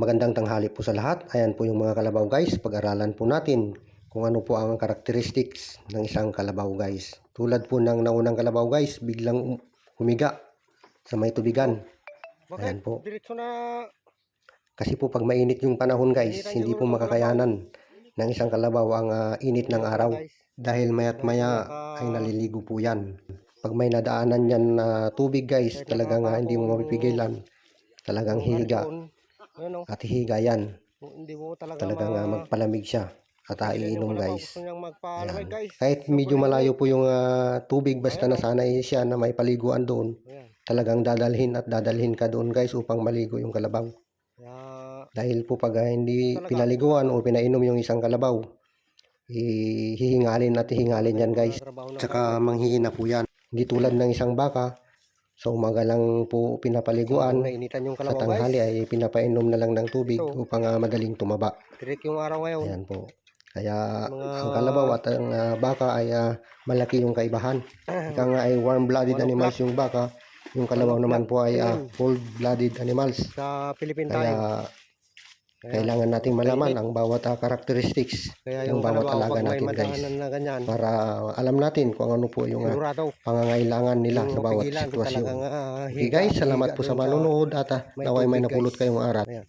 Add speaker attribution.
Speaker 1: Magandang tanghali po sa lahat. Ayan po yung mga kalabaw guys. Pag-aralan po natin kung ano po ang characteristics ng isang kalabaw guys. Tulad po ng naunang kalabaw guys, biglang um- humiga sa may tubigan. Ayan po. Kasi po pag mainit yung panahon guys, hindi po makakayanan ng isang kalabaw ang ah, init ng araw. Dahil maya't maya ay naliligo po yan. Pag may nadaanan yan na tubig guys, talagang ah, hindi mo mapipigilan. Talagang hihiga
Speaker 2: Ayun, oh.
Speaker 1: at hihiga yan.
Speaker 2: Hindi mo talaga
Speaker 1: Talagang
Speaker 2: ma-
Speaker 1: magpalamig siya at
Speaker 2: Kasi
Speaker 1: iinom
Speaker 2: yung kalabaw,
Speaker 1: guys. Ayan.
Speaker 2: guys.
Speaker 1: Kahit medyo malayo po yung ah, tubig, basta
Speaker 2: Ayan, oh.
Speaker 1: nasanay siya na may paliguan doon,
Speaker 2: Ayan.
Speaker 1: talagang dadalhin at dadalhin ka doon guys upang maligo yung kalabaw.
Speaker 2: Kaya,
Speaker 1: Dahil po pag ah, hindi
Speaker 2: Talaga.
Speaker 1: pinaliguan o pinainom yung isang kalabaw, hihingalin at hihingalin yan guys. Tsaka manghihina po yan. Hindi tulad ng isang baka, sa umaga lang po pinapaliguan,
Speaker 2: nainitan yung
Speaker 1: sa
Speaker 2: kalabaw
Speaker 1: tanghali
Speaker 2: guys.
Speaker 1: ay pinapainom na lang ng tubig
Speaker 2: Ito.
Speaker 1: upang ah, madaling tumaba.
Speaker 2: Direct yung araw ngayon.
Speaker 1: Ayan po. Kaya
Speaker 2: Mga-
Speaker 1: ang kalabaw at ang ah, baka ay ah, malaki yung kaibahan. Ika nga ay warm-blooded animals yung baka. Yung kalabaw naman po ay
Speaker 2: Ayan.
Speaker 1: cold-blooded animals.
Speaker 2: Sa Philippine
Speaker 1: Kaya.
Speaker 2: Kaya,
Speaker 1: kailangan nating malaman ang bawat ah, characteristics
Speaker 2: kaya
Speaker 1: ng
Speaker 2: yung
Speaker 1: bawat
Speaker 2: kalabaw
Speaker 1: alaga
Speaker 2: pag may
Speaker 1: natin guys.
Speaker 2: na ganyan.
Speaker 1: Para alam natin kung ano po yung ah,
Speaker 2: Sigurado.
Speaker 1: pangangailangan nila
Speaker 2: yung
Speaker 1: sa bawat
Speaker 2: mapigilan
Speaker 1: sitwasyon.
Speaker 2: talagang, ah,
Speaker 1: Okay
Speaker 2: higa-
Speaker 1: guys, salamat
Speaker 2: higa
Speaker 1: po sa
Speaker 2: dun
Speaker 1: manonood at ah,
Speaker 2: may
Speaker 1: naway may
Speaker 2: tubig,
Speaker 1: napulot kayong aral.
Speaker 2: Ayan.